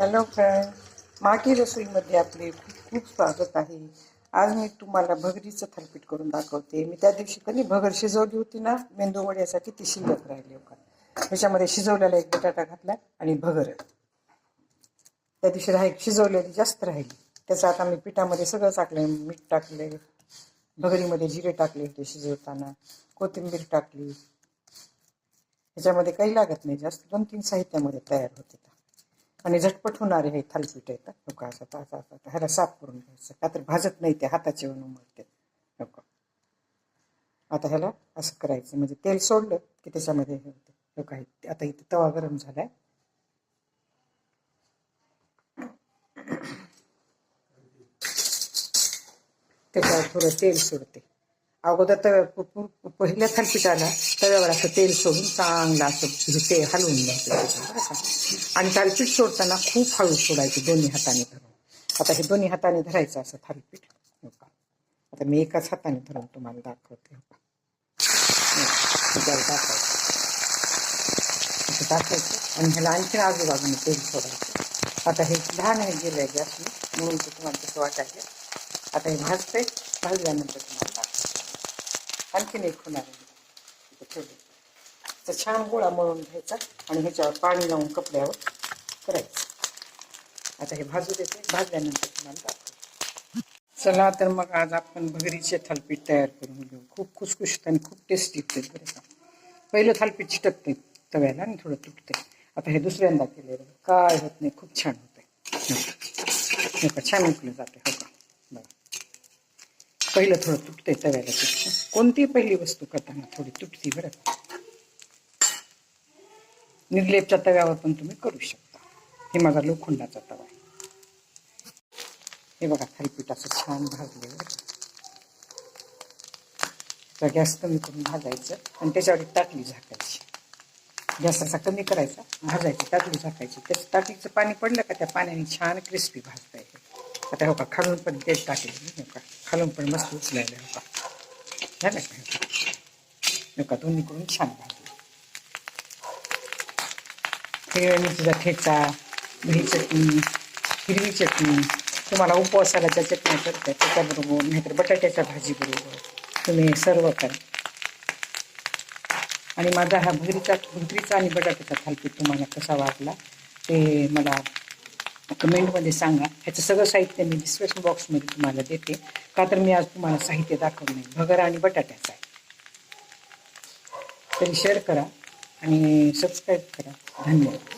Hello friend माटी रसोईमध्ये आपले खूप खूप स्वागत आहे. आज मी तुम्हाला भगरीचं थालपीठ करून दाखवते. मी त्या दिवशी कधी भगर शिजवली होती ना मेंदू वड्यासाठी ती शिल्लक राहिली होता. त्याच्यामध्ये शिजवलेला एक बटाटा घातला आणि भगर. त्या दिवशी राही शिजवलेली जास्त राहिली. त्याचं आता मी पिठामध्ये सगळं टाकलं मीठ टाकले भगरीमध्ये जिरे टाकले होते शिजवताना कोथिंबीर टाकली. ह्याच्यामध्ये काही लागत नाही. जास्त दोन तीन साहित्यामध्ये तयार होते. आणि झटपट होणारे हे थालपीठ येतात नका असं तासा असं ह्याला साफ करून घ्यायचं. का तर भाजत नाही ते हाताचे उमळते नको. आता ह्याला असं करायचं. म्हणजे तेल सोडलं की त्याच्यामध्ये हे होते. लोक आहे आता इथे तवा गरम झालाय. त्याच्यावर थोडं तेल सोडते. अगोदर तर पहिल्या थालपिठाला तव्यावर असं तेल सोडून चांगलं असं ते हलवून घ्यायचं बरं का? आणि थालपीठ सोडताना खूप हळू सोडायचं दोन्ही हाताने धरून. आता हे दोन्ही हाताने धरायचं असं थालपीठ. आता मी एकाच हाताने धरून तुम्हाला दाखवते. दाखवायचं दाखवायचं आणि ह्याला आणखी आजूबाजूने तेल सोडायचं. आता हे लहान हे गेलं आहे गॅसने म्हणून ते तुम्हाला तसं वाटायचं. आता हे भाजतंय. भाजल्यानंतर तुम्हाला आणखीन एक होणार छान गोळा मळून घ्यायचा आणि ह्याच्यावर पाणी लावून भाजू देते. दाखवते. चला तर मग आज आपण भगरीचे थालपीठ तयार करून घेऊ. खूप खुसखुशीत आणि टेस्टी होते बरं का. पहिलं थालपीठ चिटकते तव्याला थोडं तुटते आता हे केलेलं काय होत नाही. खूप छान होते छान उकलं जाते हो का? पहिलं थोडं तुटते तव्याला तुटतं कोणतीही पहिली वस्तू करताना थोडी तुटती बरं का? निर्लेपच्या तव्यावर पण तुम्ही करू शकता. हे माझा लोखंडाचा तवा आहे. हे बघा थालीपीठ असं छान भाजले बरं तर गॅस कमी करून भाजायचं आणि त्याच्यावर ताटली झाकायची. गॅस असा कमी करायचा भाजायची ताटली झाकायची. त्याच्या ताटलीचं पाणी पडलं का त्या पाण्याने छान क्रिस्पी भाजता येते. आता हो का खालून पण तेल टाकले हो का? खालून पण मस्त उचलायला होता झाला का? हो का? दोन्हीकडून छान भाजलं हिरव्या मिरचीचा ठेचा दही चटणी हिरवी चटणी. तुम्हाला उपवासाला ज्या चटण्या करतात त्याच्याबरोबर नाहीतर बटाट्याच्या भाजीबरोबर तुम्ही सर्व करा. आणि माझा हा भगरीचा भगरीचा आणि बटाट्याचा थालपीठ तुम्हाला कसा वाटला ते मला कमेंटमध्ये सांगा. ह्याचं सगळं साहित्य मी डिस्क्रिप्शन बॉक्समध्ये तुम्हाला देते. का तर मी आज तुम्हाला साहित्य दाखवलं नाही. भगर आणि बटाट्याचं आहे. तरी शेअर करा आणि सबस्क्राईब करा. धन्यवाद.